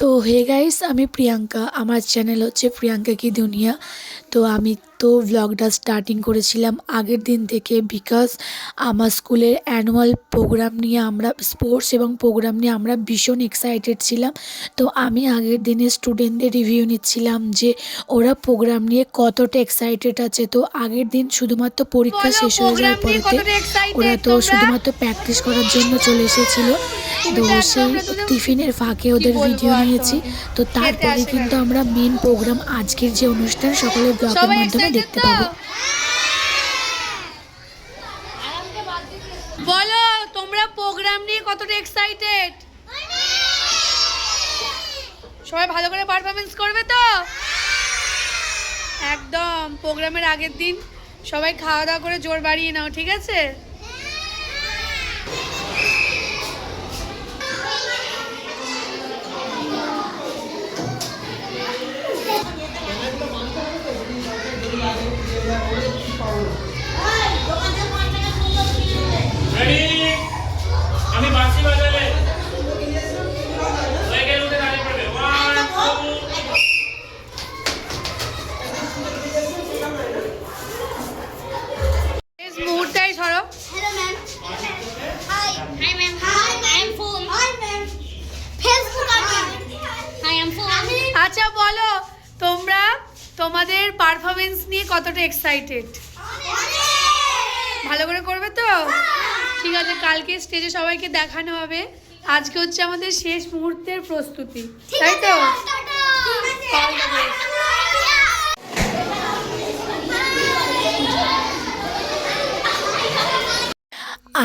তো hey guys আমি প্রিয়াঙ্কা। আমার চ্যানেল হচ্ছে প্রিয়াঙ্কা কি দুনিয়া। তো আমি তো ব্লগটা স্টার্টিং করেছিলাম আগের দিন থেকে বিকজ আমার স্কুলের অ্যানুয়াল প্রোগ্রাম নিয়ে আমরা স্পোর্টস এবং প্রোগ্রাম নিয়ে আমরা ভীষণ এক্সাইটেড ছিলাম। তো আমি আগের দিনে স্টুডেন্টদের রিভিউ নিচ্ছিলাম যে ওরা প্রোগ্রাম নিয়ে কতটা এক্সাইটেড আছে। তো আগের দিন শুধুমাত্র পরীক্ষা শেষ হয়ে যাওয়ার পরেতে ওরা তো শুধুমাত্র প্র্যাকটিস করার জন্য চলে এসেছিল। তো সেই টিফিনের ফাঁকে ওদের ভিডিও নিয়েছি। তো তারপরে কিন্তু আমরা মেন প্রোগ্রাম আজকের যে অনুষ্ঠান সকলের ব্লগের মাধ্যমে excited দেখতে? পাবো। বলো তোমরা প্রোগ্রাম নিয়ে কতটা এক্সাইটেড সবাই ভালো করে পারফরমেন্স করবে তো? একদম প্রোগ্রামের আগের দিন সবাই খাওয়া দাওয়া করে জোর বাড়িয়ে নাও ঠিক আছে? তোমাদের পারফরমেন্স নিয়ে কতটা এক্সাইটেড ভালো করে করবে তো? ঠিক আছে কালকে স্টেজে সবাইকে দেখানো হবে। আজকে হচ্ছে আমাদের শেষ মুহূর্তের প্রস্তুতি। তাই তো?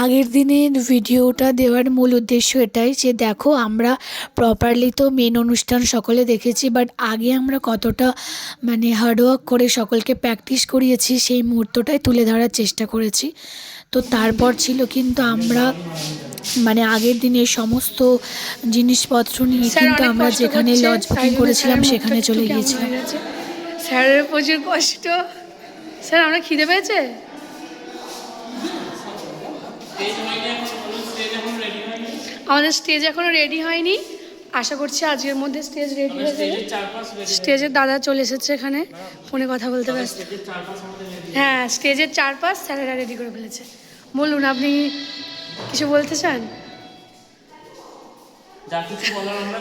আগের দিনের ভিডিওটা দেওয়ার মূল উদ্দেশ্য এটাই যে দেখো আমরা প্রপারলি তো মেন অনুষ্ঠান সকলে দেখেছি বাট আগে আমরা কতটা মানে হার্ডওয়ার্ক করে সকলকে প্র্যাকটিস করিয়েছি সেই মুহূর্তটাই তুলে ধরার চেষ্টা করেছি। তো তারপর ছিল কিন্তু আমরা মানে আগের দিনে সমস্ত জিনিসপত্র নিয়ে কিন্তু আমরা যেখানে লজ বুকিং করেছিলাম সেখানে চলে গিয়েছিলাম। স্যারের প্রচুর কষ্ট। স্যার আমরা খিদে পেয়েছে? আমাদের স্টেজ এখনও রেডি হয়নি। আশা করছি আজকের মধ্যে স্টেজ রেডি হয়ে যাবে। স্টেজের দাদা চলে এসেছে এখানে। ফোনে কথা বলতে ব্যস্ত। হ্যাঁ স্টেজের চারপাশ স্যারেরা রেডি করে ফেলেছে। বলুন আপনি কিছু বলতে চান? যা কিছু বলার আমরা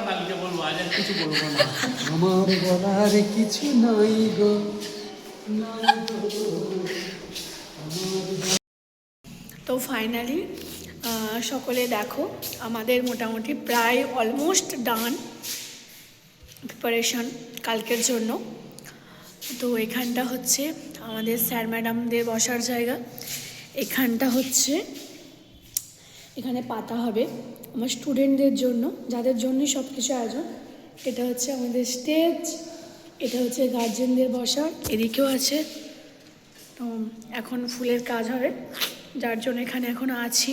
বলার কিছু নাই গো। তো ফাইনালি সকলে দেখো, আমাদের মোটামুটি প্রায় অলমোস্ট ডান প্রিপারেশন কালকের জন্য। তো এখানটা হচ্ছে আমাদের স্যার ম্যাডামদের বসার জায়গা। এখানটা হচ্ছে, এখানে পাতা হবে আমার স্টুডেন্টদের জন্য, যাদের জন্যই সব কিছু আয়োজন। এটা হচ্ছে আমাদের স্টেজ এটা হচ্ছে গার্জেনদের বসার। এদিকেও আছে। তো এখন ফুলের কাজ হবে। যার জন্য এখানে এখন আছি।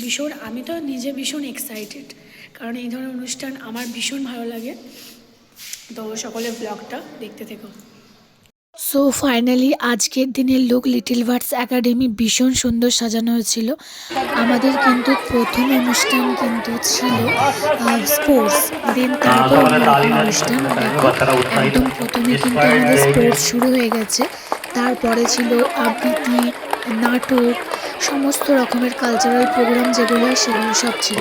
ভীষণ আমি তো নিজে ভীষণ এক্সাইটেড কারণ এই ধরনের অনুষ্ঠান আমার ভীষণ ভালো লাগে। তো সকলে ব্লগটা দেখতে থেকো। সো ফাইনালি আজকের দিনের লুক লিটিল বার্ডস একাডেমি ভীষণ সুন্দর সাজানো হয়েছিল। আমাদের কিন্তু প্রথম অনুষ্ঠান কিন্তু ছিল স্পোর্টস দেন তারপর অনুষ্ঠান একদম প্রথমে কিন্তু আমাদের স্পোর্টস শুরু হয়ে গেছে। তারপরে ছিল আবৃত্তি নাটক সমস্ত রকমের কালচারাল প্রোগ্রাম যেগুলো হয় সেগুলো সব ছিল।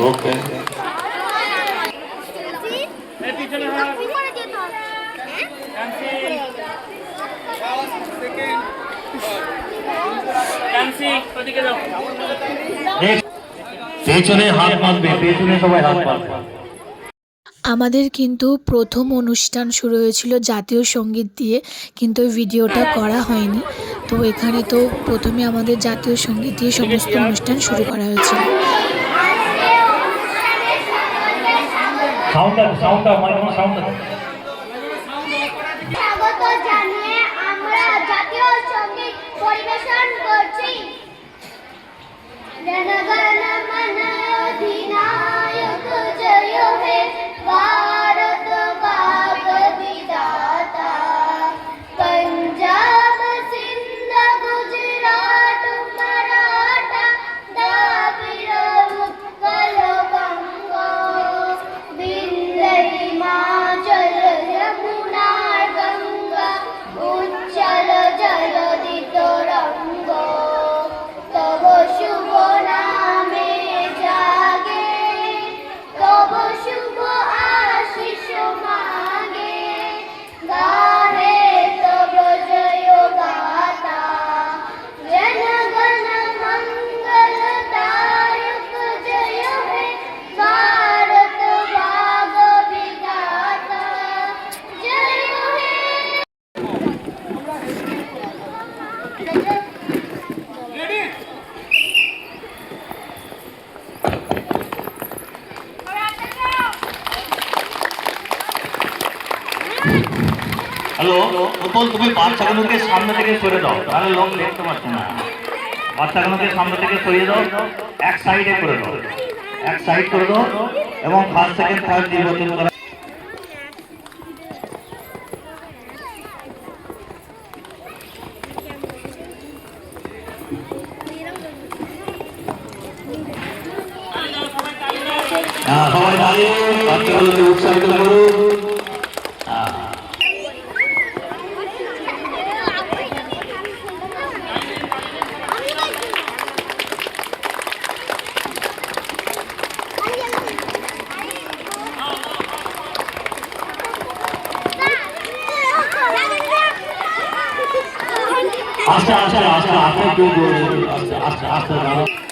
পেছনে হাত মারবে পেছনে সবাই হাত মারবে আমাদের কিন্তু প্রথম অনুষ্ঠান শুরু হয়েছিল জাতীয় সংগীত দিয়ে কিন্তু ভিডিওটা করা হয়নি। তো এখানে তো প্রথমে আমাদের জাতীয় সংগীত দিয়ে সমস্ত অনুষ্ঠান শুরু করা হয়েছিল। সাউন্ড সাউন্ড হ্যালো পুতুল তুমি বাচ্চাগুলোকে সামনে থেকে সরে দাও। তাহলে লোক দেখতে পাচ্ছে না। বাচ্চাগুলোকে সামনে থেকে সরিয়ে দাও, এক সাইডে করে দাও। এক সাইড করে দাও এবং ফার্স্ট সেকেন্ড থার্ড নির্বাচন করা হ্যাঁ সবাই দাঁড়িয়ে বাচ্চাগুলোকে উৎসাহিত করুন হ্যাঁ আস্তে আস্তে আস্তে আস্তে একটু আস্তে আস্তে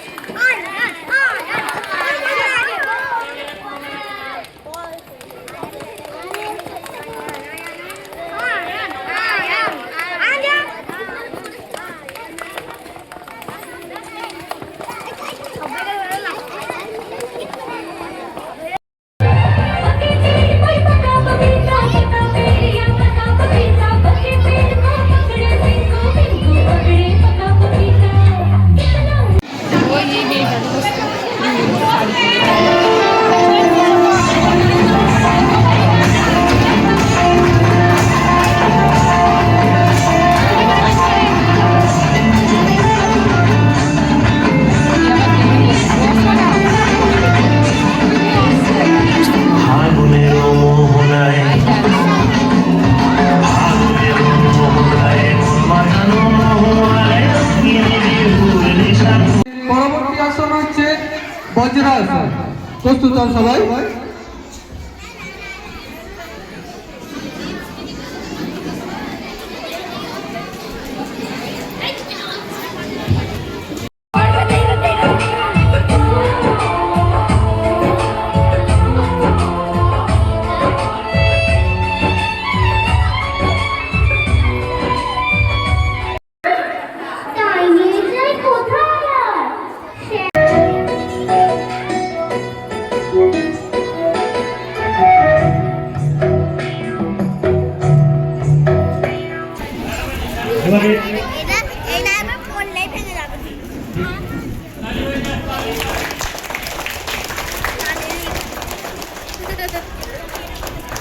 প্রস্তুত সবাই।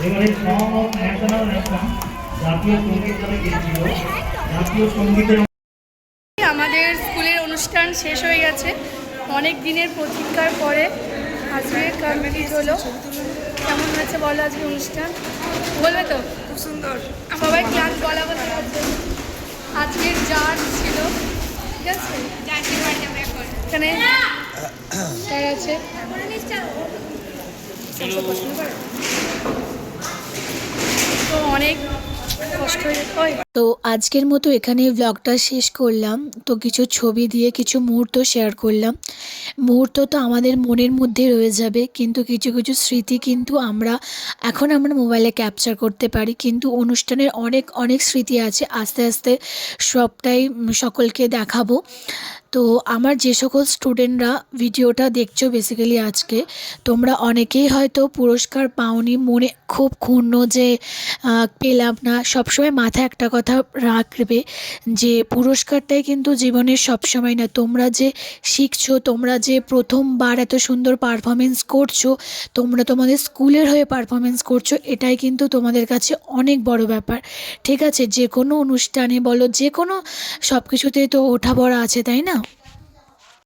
এবারে সং অফ ন্যাশনাল অ্যান্থেম জাতীয় সংগীত গিয়েছিল। জাতীয় সঙ্গীতের আমাদের স্কুলের অনুষ্ঠান শেষ হয়ে গেছে। অনেক দিনের প্রতীক্ষার পরে আজকে কমপ্লিট হলো। কেমন হয়েছে বলো আজকে অনুষ্ঠান? বলবে তো? খুব সুন্দর। সবাই ক্লাস গলা বলে আছে আজকের জাজ ছিল। ঠিক আছে? এখানে আছে। স্যার পছন্দ করে। তো অনেক তো আজকের মতো এখানে ব্লগটা শেষ করলাম। তো কিছু ছবি দিয়ে কিছু মুহূর্ত শেয়ার করলাম। মুহূর্ত তো আমাদের মনের মধ্যে রয়ে যাবে, কিন্তু কিছু কিছু স্মৃতি কিন্তু আমরা এখন আমরা মোবাইলে ক্যাপচার করতে পারি। কিন্তু অনুষ্ঠানের অনেক অনেক স্মৃতি আছে। আস্তে আস্তে সবটাই সকলকে দেখাবো। তো আমার যে সকল স্টুডেন্টরা ভিডিওটা দেখছ বেসিক্যালি আজকে, তোমরা অনেকেই হয়তো পুরস্কার পাওনি, মনে খুব ক্ষুণ্ণ যে পেলাম না। সবসময় মাথায় একটা কথা রাখবে যে, পুরস্কারটাই কিন্তু জীবনের সবসময় না। তোমরা যে শিখছো, তোমরা যে প্রথমবার এত সুন্দর পারফরমেন্স করছ, তোমরা তোমাদের স্কুলের হয়ে পারফরমেন্স করছ, এটাই কিন্তু তোমাদের কাছে অনেক বড় ব্যাপার। ঠিক আছে? যে কোনো অনুষ্ঠানে বলো যে কোনো সব কিছুতেই তো ওঠা পড়া আছে, তাই না?